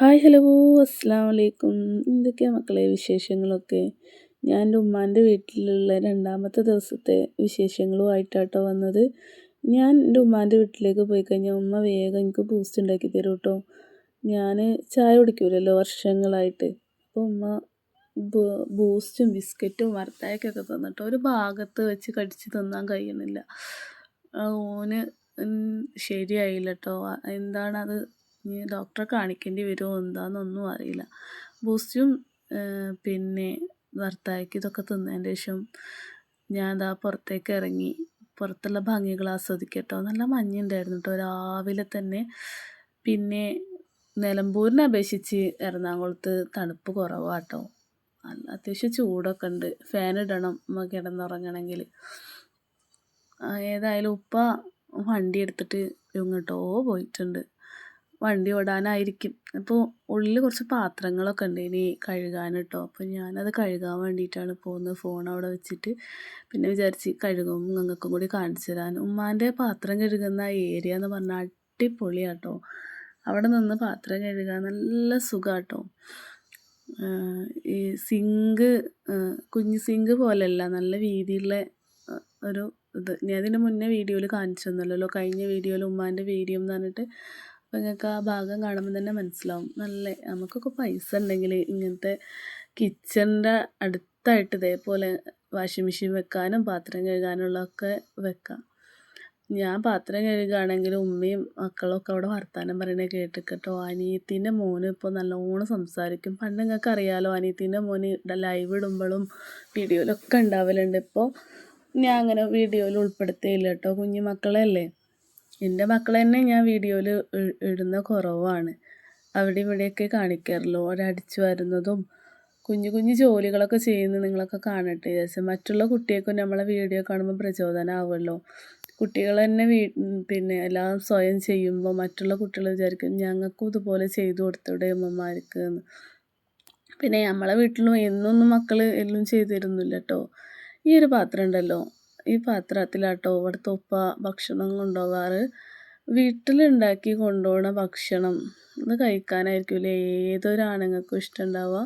Hi hello അസ്സാം വലൈക്കും എന്തൊക്കെയാണ് മക്കളെ വിശേഷങ്ങളൊക്കെ? ഞാൻ എന്റെ ഉമ്മാന്റെ വീട്ടിലുള്ള രണ്ടാമത്തെ ദിവസത്തെ വിശേഷങ്ങളുമായിട്ടാട്ടോ വന്നത്. ഞാൻ എന്റെ ഉമ്മാന്റെ വീട്ടിലേക്ക് പോയി കഴിഞ്ഞാൽ ഉമ്മ വേഗം എനിക്ക് ബൂസ്റ്റ് ഉണ്ടാക്കി തരും കേട്ടോ ഞാൻ ചായ കുടിക്കൂലല്ലോ വർഷങ്ങളായിട്ട്. അപ്പോൾ ഉമ്മ ബൂസ്റ്റും ബിസ്ക്കറ്റും വറുത്തായൊക്കെ തന്നിട്ട് ഒരു ഭാഗത്ത് വെച്ച് കടിച്ച് തിന്നാൻ കഴിയണില്ല. ഓന് ശരിയായില്ല കേട്ടോ എന്താണത്? ഇനി ഡോക്ടറെ കാണിക്കേണ്ടി വരുമോ എന്താണെന്നൊന്നും അറിയില്ല. ബൂസ്റ്റും പിന്നെ ഭർത്താവിക്ക് ഇതൊക്കെ തിന്നതിന്റെ ശേഷം ഞാൻ ദാ പുറത്തേക്ക് ഇറങ്ങി. പുറത്തുള്ള ഭംഗികൾ ആസ്വദിക്കട്ടോ. നല്ല മഞ്ഞുണ്ടായിരുന്നു കേട്ടോ. രാവിലെ തന്നെ പിന്നെ നിലമ്പൂരിനെ അപേക്ഷിച്ച് എറണാകുളത്ത് തണുപ്പ് കുറവാട്ടോ. നല്ല അത്യാവശ്യം ചൂടൊക്കെ ഉണ്ട്. ഫാൻ ഇടണം കിടന്നുറങ്ങണമെങ്കിൽ ഏതായാലും ഉപ്പ വണ്ടി എടുത്തിട്ട് എങ്ങോട്ടോ പോയിട്ടുണ്ട്. വണ്ടി ഓടാനായിരിക്കും. അപ്പോൾ ഉള്ളിൽ കുറച്ച് പാത്രങ്ങളൊക്കെ ഉണ്ട് ഇനി കഴുകാൻ കേട്ടോ അപ്പോൾ ഞാനത് കഴുകാൻ വേണ്ടിയിട്ടാണ് പോകുന്നത് ഫോൺ അവിടെ വെച്ചിട്ട്. പിന്നെ വിചാരിച്ച് കഴുകും നിങ്ങൾക്കും കൂടി കാണിച്ചു തരാൻ. ഉമ്മാന്റെ പാത്രം കഴുകുന്ന ഏരിയ എന്ന് പറഞ്ഞാൽ അടിപൊളിയാട്ടോ. അവിടെ നിന്ന് പാത്രം കഴുകാൻ നല്ല സുഖാട്ടോ. ഈ സിങ്ക് കുഞ്ഞ് സിങ്ക് പോലെയല്ല നല്ല വീതിയുള്ള ഒരു ഇത്. ഞാൻ ഇതിന് മുന്നേ വീഡിയോയിൽ കാണിച്ചു തന്നല്ലോ. കഴിഞ്ഞ വീഡിയോയിൽ ഉമ്മാന്റെ വീഡിയോ എന്ന് പറഞ്ഞിട്ട് നിങ്ങൾക്ക് ആ ഭാഗം കാണുമ്പോൾ തന്നെ മനസ്സിലാവും. നല്ല നമുക്കൊക്കെ പൈസ ഉണ്ടെങ്കിൽ ഇങ്ങനത്തെ കിച്ചണിന്റെ അടുത്തായിട്ട് ഇതേപോലെ വാഷിംഗ് മെഷീൻ വെക്കാനും പാത്രം കഴുകാനുള്ളതൊക്കെ വെക്കാം. ഞാൻ പാത്രം കഴുകുകയാണെങ്കിൽ ഉമ്മയും മക്കളൊക്കെ അവിടെ വർത്തമാനം പറയണേ കേട്ടിട്ടോ അനിയത്തിന്റെ മോന് ഇപ്പോൾ നല്ലോണം സംസാരിക്കും. പണ്ട് നിങ്ങൾക്ക് അറിയാലോ അനിയത്തിന്റെ മോന് ലൈവ് ഇടുമ്പോഴും വീഡിയോയിലൊക്കെ ഉണ്ടാവലുണ്ട്. ഇപ്പോൾ ഞാൻ അങ്ങനെ വീഡിയോയിൽ ഉൾപ്പെടുത്തിയില്ല കേട്ടോ. കുഞ്ഞു മക്കളല്ലേ എന്റെ മക്കൾ തന്നെ ഞാൻ വീഡിയോയിൽ ഇടുന്ന കുറവാണ്. അവിടെ ഇവിടെയൊക്കെ കാണിക്കാറുള്ളൂ ഒരടിച്ചു വരുന്നതും കുഞ്ഞു കുഞ്ഞു ജോലികളൊക്കെ ചെയ്യുന്നത് നിങ്ങളൊക്കെ കാണട്ടെ വിചാരിച്ചാൽ മറ്റുള്ള കുട്ടികൾക്കും നമ്മളെ വീഡിയോ കാണുമ്പോൾ പ്രചോദനമാവുമല്ലോ കുട്ടികൾ തന്നെ വീ പിന്നെ എല്ലാം സ്വയം ചെയ്യുമ്പോൾ മറ്റുള്ള കുട്ടികൾ വിചാരിക്കും ഞങ്ങൾക്കും ഇതുപോലെ ചെയ്തു കൊടുത്തൂടെ അമ്മമാർക്ക് എന്ന്. പിന്നെ നമ്മളെ വീട്ടിലും എന്നൊന്നും മക്കൾ എല്ലാം ചെയ്തു തരുന്നില്ല കേട്ടോ ഈ ഒരു പാത്രം ഉണ്ടല്ലോ. ഈ പാത്രത്തിലാട്ടോ ഇവിടുത്തെ ഉപ്പ ഭക്ഷണം കൊണ്ടുപോകാറ്. വീട്ടിലുണ്ടാക്കി കൊണ്ടുപോകണ ഭക്ഷണം. ഇത് കഴിക്കാനായിരിക്കില്ല ഏതൊരാണുങ്ങൾക്കും ഇഷ്ടമുണ്ടാവുക.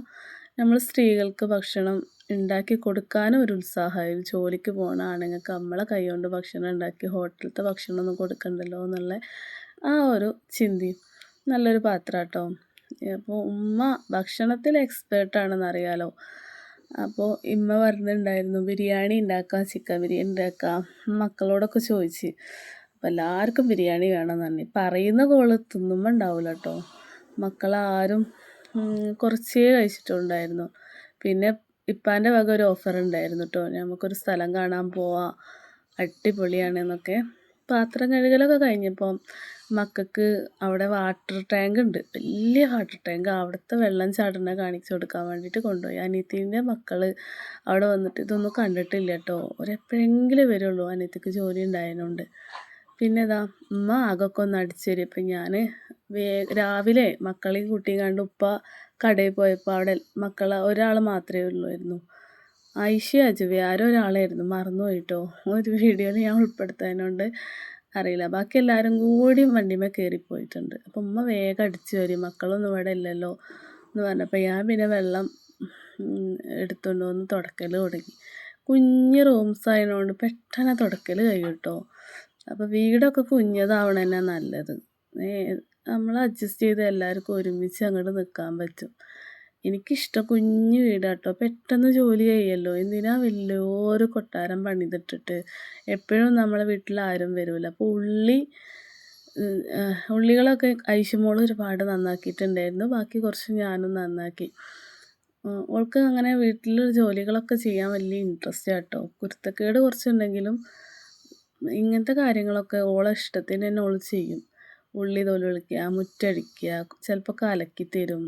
നമ്മൾ സ്ത്രീകൾക്ക് ഭക്ഷണം ഉണ്ടാക്കി കൊടുക്കാനും ഒരു ഉത്സാഹമായി ജോലിക്ക് പോണ ആണുങ്ങൾക്ക് നമ്മളെ കൈകൊണ്ട് ഭക്ഷണം ഉണ്ടാക്കി ഹോട്ടലത്തെ ഭക്ഷണം ഒന്നും കൊടുക്കണ്ടല്ലോ എന്നുള്ള ആ ഒരു ചിന്തയും. നല്ലൊരു പാത്രം കേട്ടോ അപ്പോൾ ഉമ്മ ഭക്ഷണത്തിൽ എക്സ്പേർട്ടാണെന്ന് അറിയാലോ. അപ്പോൾ ഇമ്മ പറഞ്ഞിട്ടുണ്ടായിരുന്നു ബിരിയാണി ഉണ്ടാക്കാം ചിക്കൻ ബിരിയാണി ഉണ്ടാക്കാം മക്കളോടൊക്കെ ചോദിച്ച് അപ്പോൾ എല്ലാവർക്കും ബിരിയാണി വേണം തന്നെ പറയുന്ന കോൾ തിന്നുമ്പോൾ ഉണ്ടാവില്ല കേട്ടോ മക്കളാരും കുറച്ചേ കഴിച്ചിട്ടുണ്ടായിരുന്നു. പിന്നെ ഇപ്പാന്റെ വക ഒരു ഓഫർ ഉണ്ടായിരുന്നു കേട്ടോ നമുക്കൊരു സ്ഥലം കാണാൻ പോവാം അടിപൊളിയാണെന്നൊക്കെ പാത്രം കഴുകലൊക്കെ കഴിഞ്ഞപ്പോൾ മക്കൾക്ക് അവിടെ വാട്ടർ ടാങ്ക് ഉണ്ട്. വലിയ വാട്ടർ ടാങ്ക് അവിടുത്തെ വെള്ളം ചാടുന്ന കാണിച്ചു കൊടുക്കാൻ വേണ്ടിയിട്ട് കൊണ്ടുപോയി. അനിയത്തീന്റെ മക്കൾ അവിടെ വന്നിട്ട് ഇതൊന്നും കണ്ടിട്ടില്ല കേട്ടോ. ഒരെപ്പോഴെങ്കിലും വരുള്ളൂ അനിയത്തിക്ക് ജോലി ഉണ്ടായതുകൊണ്ട്. പിന്നെ ഇതാ ഉമ്മ ആകൊക്കെ ഒന്ന് അടിച്ചു തരും. ഇപ്പം ഞാൻ വേ രാവിലെ മക്കളെയും കുട്ടിയും കണ്ട് ഉപ്പ കടയിൽ പോയപ്പോൾ അവിടെ മക്കൾ ഒരാൾ മാത്രമേ ഉള്ളൂയിരുന്നു. ഐഷ അജുവി ആരോ ഒരാളായിരുന്നു. മറന്നു പോയിട്ടോ? ഒരു വീഡിയോയിൽ ഞാൻ ഉൾപ്പെടുത്താനുണ്ട് അറിയില്ല. ബാക്കി എല്ലാവരും കൂടി വണ്ടിമേ കയറിപ്പോയിട്ടുണ്ട് അപ്പം ഉമ്മ വേഗം അടിച്ചു വരും. മക്കളൊന്നും ഇവിടെ ഇല്ലല്ലോ എന്ന് പറഞ്ഞപ്പോൾ ഞാൻ പിന്നെ വെള്ളം എടുത്തുകൊണ്ട് വന്ന് തുടക്കൽ തുടങ്ങി. കുഞ്ഞ് റൂംസ് ആയതുകൊണ്ട് പെട്ടെന്ന് തുടക്കൽ കഴിയും കേട്ടോ അപ്പോൾ വീടൊക്കെ കുഞ്ഞതാവണ തന്നെ നല്ലത് നമ്മൾ അഡ്ജസ്റ്റ് ചെയ്ത് എല്ലാവർക്കും ഒരുമിച്ച് അങ്ങോട്ട് നിൽക്കാൻ പറ്റും. എനിക്കിഷ്ടം കുഞ്ഞു വീടാട്ടോ. പെട്ടെന്ന് ജോലി ചെയ്യല്ലോ എന്തിനാ വലിയൊരു കൊട്ടാരം പണിതിട്ടിട്ട്? എപ്പോഴും നമ്മളെ വീട്ടിൽ ആരും വരില്ല അപ്പോൾ ഉള്ളി ഉള്ളികളൊക്കെ ഐശുമോൾ ഒരുപാട് നന്നാക്കിയിട്ടുണ്ടായിരുന്നു. ബാക്കി കുറച്ച് ഞാനും നന്നാക്കി. ഓൾക്ക് അങ്ങനെ വീട്ടിൽ ജോലികളൊക്കെ ചെയ്യാൻ വലിയ ഇൻട്രസ്റ്റ് ആട്ടോ. കുരുത്തക്കേട് കുറച്ചുണ്ടെങ്കിലും ഇങ്ങനത്തെ കാര്യങ്ങളൊക്കെ ഓളെ ഇഷ്ടത്തിന് തന്നെ ഓൾ ചെയ്യും. ഉള്ളി തൊലിക്കുക മുറ്റടിക്കുക ചിലപ്പോൾ കലക്കി തരും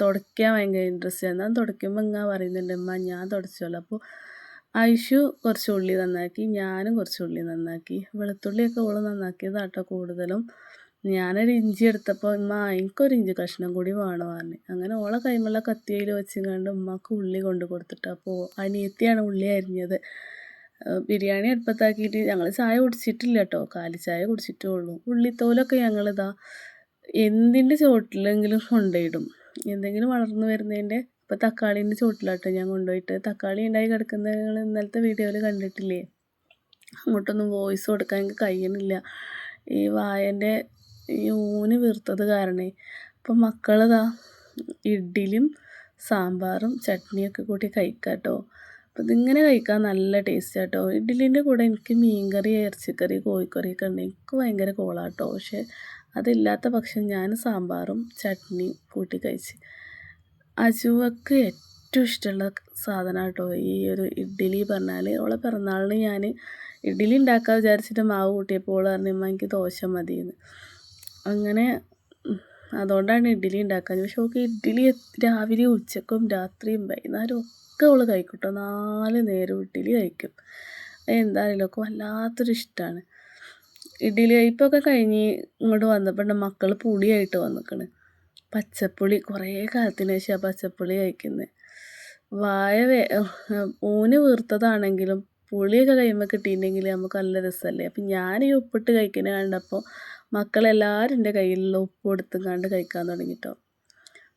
തുടയ്ക്കാൻ ഭയങ്കര ഇൻട്രസ്റ്റ് എന്നാൽ തുടയ്ക്കുമ്പോൾ ഇങ്ങനെ പറയുന്നുണ്ട് അമ്മ ഞാൻ തുടച്ചോളാം. അപ്പോൾ ഐഷു കുറച്ച് ഉള്ളി നന്നാക്കി ഞാനും കുറച്ച് ഉള്ളി നന്നാക്കി. വെളുത്തുള്ളിയൊക്കെ ഓൾ നന്നാക്കിയതാട്ടോ കൂടുതലും. ഞാനൊരു ഇഞ്ചി എടുത്തപ്പോൾ ഉമ്മ എനിക്കൊരു ഇഞ്ചി കഷ്ണം കൂടി വേണോ പറഞ്ഞു. അങ്ങനെ ഓളെ കൈമുള്ള കത്തിയിൽ വെച്ചിങ്ങാണ്ട് ഉമ്മക്ക് ഉള്ളി കൊണ്ട് കൊടുത്തിട്ട് അപ്പോൾ അനിയത്തിയാണ് ഉള്ളി അരിഞ്ഞത്. ബിരിയാണി അടുപ്പത്താക്കിയിട്ട് ഞങ്ങൾ ചായ കുടിച്ചിട്ടില്ല കേട്ടോ കാലി ചായ കുടിച്ചിട്ടേ ഉള്ളൂ. ഉള്ളിത്തോലൊക്കെ ഞങ്ങളിതാ എന്തിന്റെ ചുവട്ടിലെങ്കിലും കൊണ്ടുപോയിടും എന്തെങ്കിലും വളർന്നു വരുന്നതിന്റെ ഇപ്പോൾ തക്കാളീന്റെ ചുവട്ടിലാട്ടോ ഞാൻ കൊണ്ടുപോയിട്ട് തക്കാളി ഉണ്ടായി കിടക്കുന്നത് നിങ്ങൾ ഇന്നലത്തെ വീഡിയോയിൽ കണ്ടിട്ടില്ലേ? അങ്ങോട്ടൊന്നും വോയിസ് കൊടുക്കാൻ എനിക്ക് കഴിയണില്ല ഈ വായന്റെ ഈ ഊന് വീർത്തത് കാരണേ. അപ്പം മക്കളിതാ ഇഡ്ഡലിയും സാമ്പാറും ചട്നിയൊക്കെ കൂട്ടി കഴിക്കാം കേട്ടോ അപ്പോൾ ഇതിങ്ങനെ കഴിക്കാൻ നല്ല ടേസ്റ്റ് കേട്ടോ ഇഡ്ഡലിന്റെ കൂടെ എനിക്ക് മീൻകറി ഇറച്ചിക്കറി കോഴിക്കറിയൊക്കെ ഉണ്ട്. എനിക്ക് ഭയങ്കര കോളാട്ടോ. പക്ഷേ അതില്ലാത്ത പക്ഷം ഞാൻ സാമ്പാറും ചട്നി കൂട്ടി കഴിച്ച്. അജുവക്ക് ഏറ്റവും ഇഷ്ടമുള്ള സാധനം കേട്ടോ ഈ ഒരു ഇഡ്ഡലി പറഞ്ഞാൽ അവളെ പിറന്നാളിന് ഞാൻ ഇഡ്ഡലി ഉണ്ടാക്കാൻ വിചാരിച്ചിട്ട് മാവ് കൂട്ടിയപ്പോൾ പറഞ്ഞു എനിക്ക് ദോശ മതിയെന്ന്. അങ്ങനെ അതുകൊണ്ടാണ് ഇഡ്ഡലി ഉണ്ടാക്കാൻ പക്ഷെ ഓക്കെ ഇഡ്ഡലി രാവിലെ ഉച്ചക്കും രാത്രിയും വൈകുന്നേരം ഒക്കെ അവൾ കഴിക്കും നാല് നേരം ഇഡ്ഡലി കഴിക്കും. എന്തായാലും ഒക്കെ വല്ലാത്തൊരു ഇഷ്ടമാണ് ഇഡ്ഡലി കഴിപ്പൊക്കെ കഴിഞ്ഞ് ഇങ്ങോട്ട് വന്നപ്പോൾ മക്കൾ പുളിയായിട്ട് വന്നിക്കണ്. പച്ചപ്പുളി കുറേ കാലത്തിന് ശേഷം ആ പച്ചപ്പുളി കഴിക്കുന്നത് വായ വേ ഊന് വീർത്തതാണെങ്കിലും പുളിയൊക്കെ കഴിയുമ്പോൾ കിട്ടിയിട്ടുണ്ടെങ്കിൽ നമുക്ക് നല്ല രസമല്ലേ അപ്പം ഞാൻ ഈ ഉപ്പിട്ട് കഴിക്കുന്നത് കണ്ടപ്പോൾ മക്കളെല്ലാവരും എന്റെ കയ്യിലുള്ള ഉപ്പ് കൊടുത്തും കണ്ട് കഴിക്കാൻ തുടങ്ങി കേട്ടോ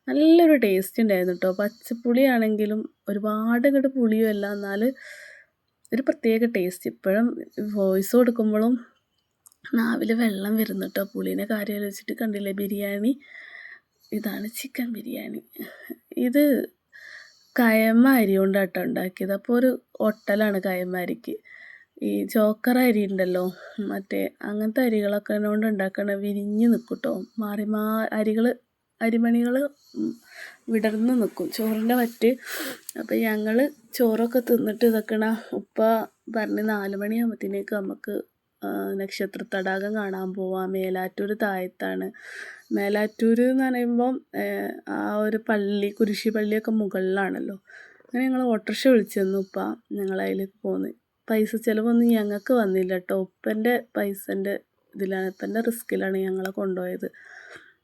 നല്ലൊരു ടേസ്റ്റ് ഉണ്ടായിരുന്നു കേട്ടോ പച്ചപ്പുളി ആണെങ്കിലും ഒരുപാട് ഇങ്ങോട്ട് പുളിയും അല്ല എന്നാൽ ഒരു പ്രത്യേക ടേസ്റ്റ് ഇപ്പോഴും വോയിസ് കൊടുക്കുമ്പോഴും നാവിൽ വെള്ളം വരുന്നു കേട്ടോ പുളീനെ കാര്യം ആലോചിച്ചിട്ട് കണ്ടില്ലേ? ബിരിയാണി. ഇതാണ് ചിക്കൻ ബിരിയാണി. ഇത് കയമ്മ അരി കൊണ്ടാട്ടോ ഉണ്ടാക്കിയത്. അപ്പോൾ ഒരു ഒട്ടലാണ് കയമ്മ അരിക്ക്. ഈ ചോക്കർ അരി ഉണ്ടല്ലോ മറ്റേ അങ്ങനത്തെ അരികളൊക്കെ കൊണ്ട് ഉണ്ടാക്കണ വിരിഞ്ഞ് നിൽക്കും കേട്ടോ മാറി മാ അരികൾ അരിമണികൾ വിടർന്ന് നിൽക്കും ചോറിന്റെ വറ്റ്. അപ്പം ഞങ്ങൾ ചോറൊക്കെ തിന്നിട്ട് ഇതൊക്കെയാണ് ഉപ്പ പറഞ്ഞ് നാല് മണിയാകുമ്പോഴത്തേക്ക് നമുക്ക് നക്ഷത്ര തടാകം കാണാൻ പോവാം. മേലാറ്റൂർ താഴത്താണ്. മേലാറ്റൂർ എന്ന് പറയുമ്പം ആ ഒരു പള്ളി കുരിശി പള്ളിയൊക്കെ മുകളിലാണല്ലോ. അങ്ങനെ ഞങ്ങൾ ഓട്ടോറിക്ഷ വിളിച്ചെന്നു ഉപ്പ ഞങ്ങൾ അതിലേക്ക് പോന്ന്. പൈസ ചിലവൊന്നും ഞങ്ങൾക്ക് വന്നില്ല കേട്ടോ ഉപ്പന്റെ പൈസന്റെ ഇതിലാണ് ഉപ്പന്റെ റിസ്ക്കിലാണ് ഞങ്ങളെ കൊണ്ടുപോയത്.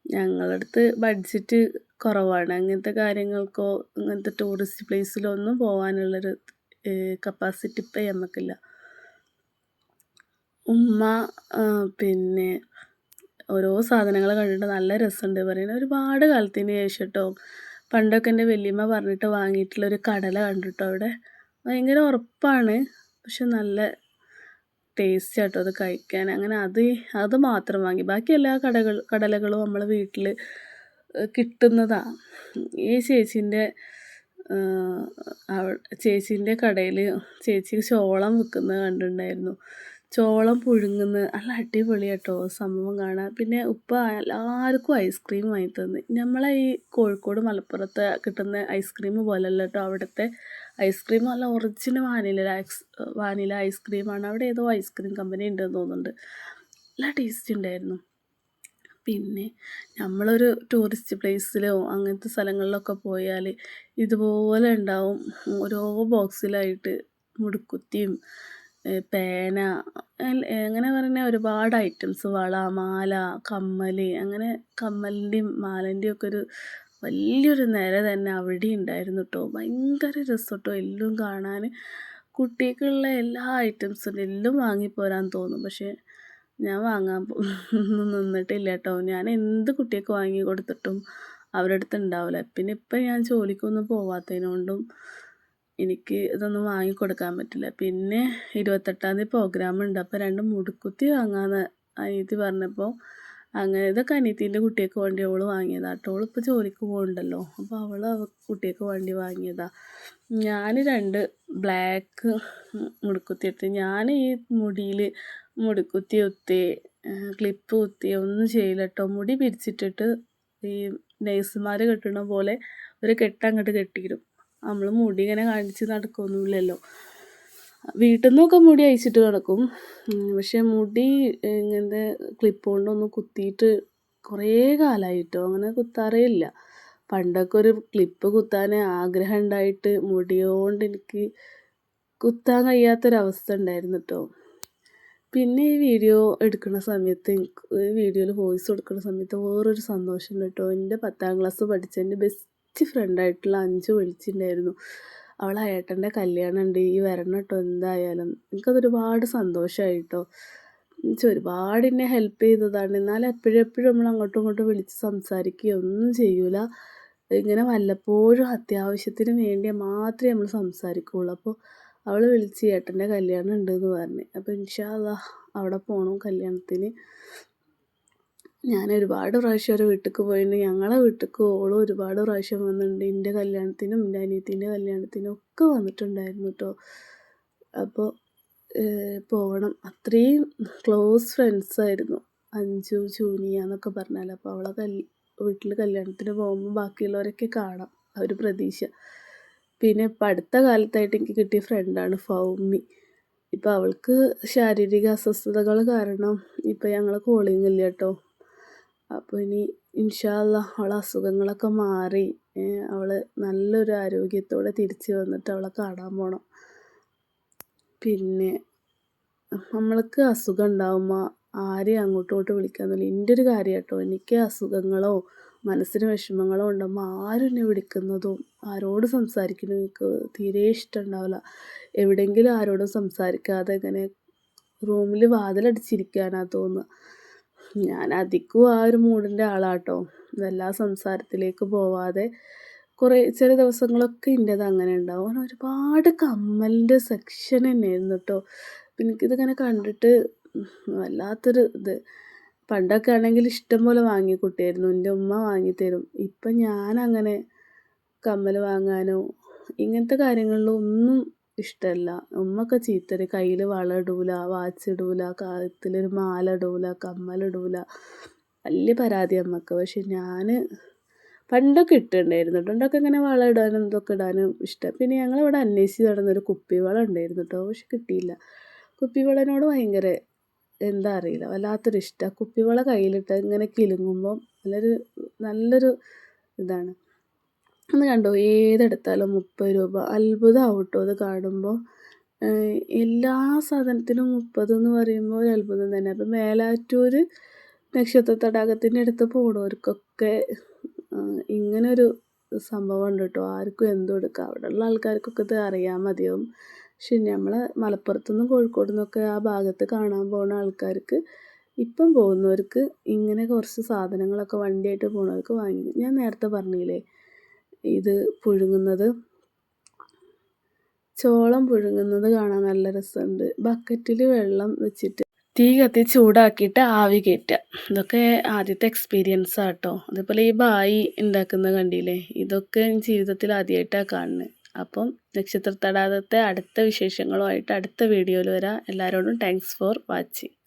ഞങ്ങളടുത്ത് ബഡ്ജറ്റ് കുറവാണ്. അങ്ങനത്തെ കാര്യങ്ങൾക്കോ അങ്ങനത്തെ ടൂറിസ്റ്റ് പ്ലേസിലോ ഒന്നും പോകാനുള്ളൊരു കപ്പാസിറ്റി ഇപ്പം നമുക്കില്ല ഉമ്മ പിന്നെ ഓരോ സാധനങ്ങൾ കണ്ടിട്ട് നല്ല രസമുണ്ട് പറയുന്നത് ഒരുപാട് കാലത്തിന് ശേഷം കേട്ടോ പണ്ടൊക്കെ എന്റെ വലിയമ്മ പറഞ്ഞിട്ട് വാങ്ങിയിട്ടുള്ളൊരു കടല കണ്ടിട്ടോ അവിടെ? ഭയങ്കര ഉറപ്പാണ്. പക്ഷെ നല്ല ടേസ്റ്റ് ആട്ടോ അത് കഴിക്കാൻ. അങ്ങനെ അത് അത് മാത്രം വാങ്ങി. ബാക്കി എല്ലാ കടകൾ കടലകളും നമ്മൾ വീട്ടിൽ കിട്ടുന്നതാണ് ഈ ചേച്ചീന്റെ ചേച്ചീന്റെ കടയിൽ ചേച്ചി ചോളം വിൽക്കുന്നത് കണ്ടിട്ടുണ്ടായിരുന്നു. ചോളം പുഴുങ്ങുന്ന നല്ല അടിപൊളി കേട്ടോ. സംഭവം കാണാൻ. പിന്നെ ഉപ്പ എല്ലാവർക്കും ഐസ്ക്രീം വാങ്ങി തന്നു. നമ്മളെ ഈ കോഴിക്കോട് മലപ്പുറത്ത് കിട്ടുന്ന ഐസ്ക്രീം പോലല്ല കേട്ടോ അവിടുത്തെ ഐസ്ക്രീം നല്ല ഒറിജിനൽ വാനില വാനില ഐസ്ക്രീമാണ് അവിടെ ഏതോ ഐസ്ക്രീം കമ്പനി ഉണ്ടെന്ന് തോന്നുന്നുണ്ട്. നല്ല ടേസ്റ്റ് ഉണ്ടായിരുന്നു. പിന്നെ നമ്മളൊരു ടൂറിസ്റ്റ് പ്ലേസിലോ അങ്ങനത്തെ സ്ഥലങ്ങളിലൊക്കെ പോയാൽ ഇതുപോലെ ഉണ്ടാവും. ഓരോ ബോക്സിലായിട്ട് മുടുക്കുത്തിയും പേന അങ്ങനെ പറഞ്ഞാൽ ഒരുപാട് ഐറ്റംസ് വള മാല കമ്മൽ അങ്ങനെ കമ്മലിന്റെയും മാലേന്റെയും ഒക്കെ ഒരു വലിയൊരു നിര തന്നെ അവിടെ ഉണ്ടായിരുന്നു കേട്ടോ ഭയങ്കര രസം കേട്ടോ എല്ലാം കാണാൻ. കുട്ടികൾക്കുള്ള എല്ലാ ഐറ്റംസും എല്ലാം വാങ്ങിപ്പോരാൻ തോന്നും. പക്ഷേ ഞാൻ വാങ്ങാൻ നിന്നിട്ടില്ല കേട്ടോ ഞാൻ എന്ത് കുട്ടികൾക്ക് വാങ്ങി കൊടുത്തിട്ടും അവരുടെ അടുത്ത് ഉണ്ടാവില്ല. പിന്നെ ഇപ്പം ഞാൻ ജോലിക്കൊന്നും പോവാത്തതിനോണ്ടും എനിക്ക് ഇതൊന്നും വാങ്ങിക്കൊടുക്കാൻ പറ്റില്ല. പിന്നെ ഇരുപത്തെട്ടാം തീയതി പ്രോഗ്രാം ഉണ്ട്. അപ്പോൾ രണ്ട് മുടുക്കുത്തി വാങ്ങാമെന്ന് അനിയത്തി പറഞ്ഞപ്പോൾ അങ്ങനെ ഇതൊക്കെ അനിയത്തീന്റെ കുട്ടിയൊക്കെ വേണ്ടി അവൾ വാങ്ങിയതാണ് കേട്ടോ അവളിപ്പോൾ ജോലിക്ക് പോകുന്നുണ്ടല്ലോ അപ്പോൾ അവൾ കുട്ടിയൊക്കെ വേണ്ടി വാങ്ങിയതാണ് ഞാൻ രണ്ട് ബ്ലാക്ക് മുടുക്കുത്തി എടുത്ത്. ഞാൻ ഈ മുടിയിൽ മുടിക്കുത്തി കുത്തി ക്ലിപ്പ് കുത്തി ഒന്നും ചെയ്യില്ല കേട്ടോ മുടി പിരിച്ചിട്ടിട്ട് ഈ നേഴ്സുമാർ കെട്ടണ പോലെ ഒരു കെട്ടങ്ങോട്ട് കെട്ടിയിടും നമ്മൾ മുടി ഇങ്ങനെ കാണിച്ച് നടക്കുകയൊന്നുമില്ലല്ലോ വീട്ടിൽ നിന്നൊക്കെ മുടി അയച്ചിട്ട് നടക്കും. പക്ഷേ മുടി ഇങ്ങനത്തെ ക്ലിപ്പ് കൊണ്ടൊന്ന് കുത്തിയിട്ട് കുറേ കാലമായിട്ടോ അങ്ങനെ കുത്താറേ ഇല്ല. പണ്ടൊക്കെ ഒരു ക്ലിപ്പ് കുത്താൻ ആഗ്രഹം ഉണ്ടായിട്ട് മുടിയോണ്ട് എനിക്ക് കുത്താൻ കഴിയാത്തൊരവസ്ഥ ഉണ്ടായിരുന്നു കേട്ടോ പിന്നെ ഈ വീഡിയോ എടുക്കുന്ന സമയത്ത് വീഡിയോയിൽ വോയിസ് കൊടുക്കുന്ന സമയത്ത് വേറൊരു സന്തോഷമുണ്ട് കേട്ടോ എന്റെ പത്താം ക്ലാസ് പഠിച്ച എന്റെ ബെസ്റ്റ് ബെസ്റ്റ് ഫ്രണ്ടായിട്ടുള്ള അഞ്ചു വിളിച്ചിട്ടുണ്ടായിരുന്നു അവൾ ഏട്ടന്റെ കല്യാണം ഉണ്ട് ഈ വരണം കേട്ടോ എന്തായാലും. എനിക്കത് ഒരുപാട് സന്തോഷമായി കേട്ടോ ഒരുപാട് എന്നെ ഹെൽപ്പ് ചെയ്തതാണ്. എന്നാൽ എപ്പോഴും എപ്പോഴും നമ്മൾ അങ്ങോട്ടും ഇങ്ങോട്ടും വിളിച്ച് സംസാരിക്കുകയോ ഒന്നും ചെയ്യൂല. ഇങ്ങനെ വല്ലപ്പോഴും അത്യാവശ്യത്തിന് വേണ്ടി മാത്രമേ നമ്മൾ സംസാരിക്കുകയുള്ളൂ അപ്പോൾ അവൾ വിളിച്ച് ഏട്ടന്റെ കല്യാണം ഉണ്ട് എന്ന് പറഞ്ഞു. അപ്പോൾ ഇൻഷാ അവിടെ പോകണം കല്യാണത്തിന്. ഞാൻ ഒരുപാട് പ്രാവശ്യം ഒരു വീട്ടിലേക്ക് പോയിട്ടുണ്ട്. ഞങ്ങളെ വീട്ടിലേക്ക് ഓളും ഒരുപാട് പ്രാവശ്യം വന്നിട്ടുണ്ട്. എന്റെ കല്യാണത്തിനും എന്റെ അനിയത്തിന്റെ കല്യാണത്തിനും ഒക്കെ വന്നിട്ടുണ്ടായിരുന്നു കേട്ടോ അപ്പോൾ പോകണം അത്രയും ക്ലോസ് ഫ്രണ്ട്സായിരുന്നു അഞ്ചു ജൂനിയ എന്നൊക്കെ പറഞ്ഞാൽ അപ്പോൾ അവളെ കൽ വീട്ടിൽ കല്യാണത്തിന് പോകുമ്പോൾ ബാക്കിയുള്ളവരൊക്കെ കാണാം. ആ ഒരു പ്രതീക്ഷ. പിന്നെ ഇപ്പം അടുത്ത കാലത്തായിട്ട് എനിക്ക് കിട്ടിയ ഫ്രണ്ടാണ് ഫൗമി. ഇപ്പം അവൾക്ക് ശാരീരിക അസ്വസ്ഥതകൾ കാരണം ഇപ്പം ഞങ്ങൾ കോളിങ്ങില്ല കേട്ടോ അപ്പോൾ ഇനി ഇൻഷാ അല്ലാ അവളെ അസുഖങ്ങളൊക്കെ മാറി അവൾ നല്ലൊരു ആരോഗ്യത്തോടെ തിരിച്ച് വന്നിട്ട് അവളെ കാണാൻ പോകണം പിന്നെ നമ്മൾക്ക് അസുഖം ഉണ്ടാകുമ്പോൾ ആരെയും അങ്ങോട്ടും ഇങ്ങോട്ടും വിളിക്കാന്നില്ല എന്റെ ഒരു കാര്യം കേട്ടോ എനിക്ക് അസുഖങ്ങളോ മനസ്സിന് വിഷമങ്ങളോ ഉണ്ടാകുമ്പോൾ ആരും എന്നെ വിളിക്കുന്നതും ആരോട് സംസാരിക്കുന്നതും എനിക്ക് തീരെ ഇഷ്ടമുണ്ടാവില്ല എവിടെയെങ്കിലും ആരോടും സംസാരിക്കാതെ ഇങ്ങനെ റൂമിൽ വാതിലടിച്ചിരിക്കാനാണ് തോന്നുക. ഞാൻ അധികവും ആ ഒരു മൂഡിന്റെ ആളാട്ടോ. എല്ലാ സംസാരത്തിലേക്ക് പോവാതെ കുറേ ചില ദിവസങ്ങളൊക്കെ എന്റേത് അങ്ങനെ ഉണ്ടാവും. അങ്ങനെ ഒരുപാട് കമ്മലിന്റെ സെക്ഷൻ തന്നെയായിരുന്നു കേട്ടോ എനിക്കിതിങ്ങനെ കണ്ടിട്ട് വല്ലാത്തൊരു ഇത്. പണ്ടൊക്കെ ആണെങ്കിൽ ഇഷ്ടം പോലെ വാങ്ങിക്കൂട്ടിയായിരുന്നു എന്റെ ഉമ്മ വാങ്ങിത്തരും ഇപ്പം ഞാനങ്ങനെ കമ്മൽ വാങ്ങാനോ ഇങ്ങനത്തെ കാര്യങ്ങളിലൊന്നും ഇഷ്ടമല്ല. ഉമ്മയൊക്കെ ചീത്തര് കയ്യിൽ വള ഇടൂല വാച്ച് ഇടൂല കഴുത്തിലൊരു മാല ഇടൂല കമ്മലിടൂല. വലിയ പരാതി അമ്മയ്ക്ക് പക്ഷെ ഞാൻ പണ്ടൊക്കെ ഇട്ടിട്ടുണ്ടായിരുന്നു പണ്ടൊക്കെ ഇങ്ങനെ വള ഇടാനും ഇതൊക്കെ ഇടാനും ഇഷ്ടം. പിന്നെ ഞങ്ങൾ ഞങ്ങളിവിടെ അന്വേഷിച്ച് നടന്നൊരു കുപ്പിവള ഉണ്ടായിരുന്നു കേട്ടോ പക്ഷെ കിട്ടിയില്ല. കുപ്പിവളനോട് ഭയങ്കര എന്താ അറിയില്ല. വല്ലാത്തൊരു ഇഷ്ടമാണ് കുപ്പിവള കയ്യിലിട്ട് ഇങ്ങനെ കിലുങ്ങുമ്പോൾ നല്ലൊരു നല്ലൊരു ഇതാണ്. ഒന്ന് കണ്ടോ ഏതെടുത്താലും മുപ്പത് രൂപ. അത്ഭുതമാവും കേട്ടോ അത് കാണുമ്പോൾ എല്ലാ സാധനത്തിനും മുപ്പത് എന്ന് പറയുമ്പോൾ ഒരു അത്ഭുതം തന്നെ. അപ്പം മേലാറ്റൂർ നക്ഷത്ര തടാകത്തിന്റെ അടുത്ത് പോണവർക്കൊക്കെ ഇങ്ങനൊരു സംഭവം ഉണ്ട് കേട്ടോ. ആർക്കും എന്തും അവിടെ ഉള്ള ആൾക്കാർക്കൊക്കെ ഇത് അറിയാൻ മതിയാവും. പക്ഷെ നമ്മൾ മലപ്പുറത്തുനിന്നും കോഴിക്കോട് നിന്നൊക്കെ ആ ഭാഗത്ത് കാണാൻ പോകുന്ന ആൾക്കാർക്ക് ഇപ്പം പോകുന്നവർക്ക് ഇങ്ങനെ കുറച്ച് സാധനങ്ങളൊക്കെ വണ്ടിയായിട്ട് പോകുന്നവർക്ക് വാങ്ങി. ഞാൻ നേരത്തെ പറഞ്ഞില്ലേ ഇത് പുഴുങ്ങുന്നത്. ചോളം പുഴുങ്ങുന്നത് കാണാൻ നല്ല രസമുണ്ട്. ബക്കറ്റിൽ വെള്ളം വെച്ചിട്ട് തീ കത്തി ചൂടാക്കിയിട്ട് ആവി കയറ്റുക ഇതൊക്കെ ആദ്യത്തെ എക്സ്പീരിയൻസ് ആട്ടോ. അതേപോലെ ഈ ബായി ഉണ്ടാക്കുന്ന കണ്ടില്ലേ? ഇതൊക്കെ ജീവിതത്തിൽ ആദ്യമായിട്ടാണ് കാണുന്നത് അപ്പം നക്ഷത്ര തടാകത്തെ അടുത്ത വിശേഷങ്ങളുമായിട്ട് അടുത്ത വീഡിയോയിൽ വരാം. എല്ലാവരോടും താങ്ക്സ് ഫോർ വാച്ചിങ്